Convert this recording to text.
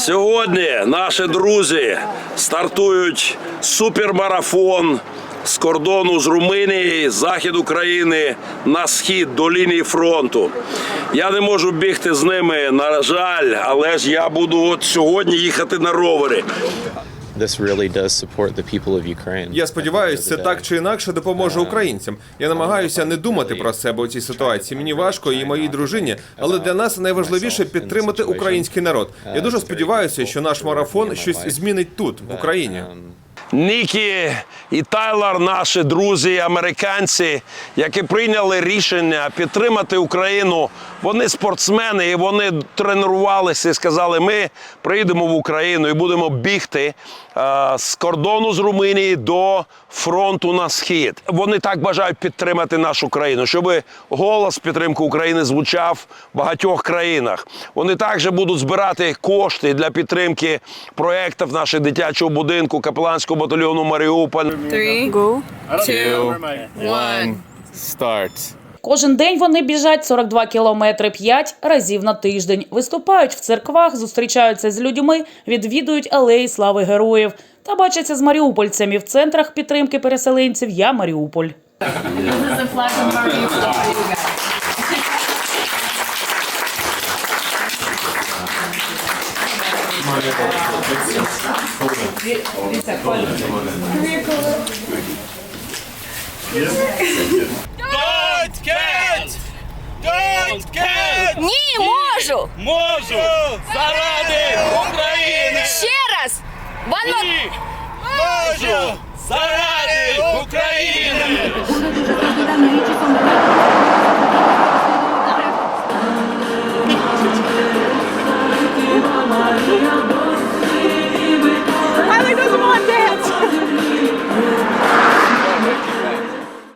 Сьогодні наші друзі стартують супермарафон з кордону з Румунії, захід України на схід до лінії фронту. Я не можу бігти з ними, на жаль, але ж я буду от сьогодні їхати на ровері. This really does support the people of Ukraine. Я сподіваюся, це так чи інакше допоможе українцям. Я намагаюся не думати про себе у цій ситуації. Мені важко і моїй дружині, але для нас найважливіше підтримати український народ. Я дуже сподіваюся, що наш марафон щось змінить тут, в Україні. Нікі і Тайлер, наші друзі, американці, які прийняли рішення підтримати Україну. Вони спортсмени і вони тренувалися і сказали: ми приїдемо в Україну і будемо бігти е, з кордону з Румунії до фронту на схід. Вони так бажають підтримати нашу країну, щоб голос підтримки України звучав в багатьох країнах. Вони також будуть збирати кошти для підтримки проєктів нашого дитячого будинку, капеланського батальйону Маріуполь. Three, Go. two, one. Start. Кожен день вони біжать 42 кілометри 5 разів на тиждень. Виступають в церквах, зустрічаються з людьми, відвідують алеї слави героїв та бачаться з маріупольцями в центрах підтримки переселенців. Я Маріуполь. Don't get! Don't get! Ні, можу! Можу! Заради України! Ще раз! One more. Ні! Можу! Заради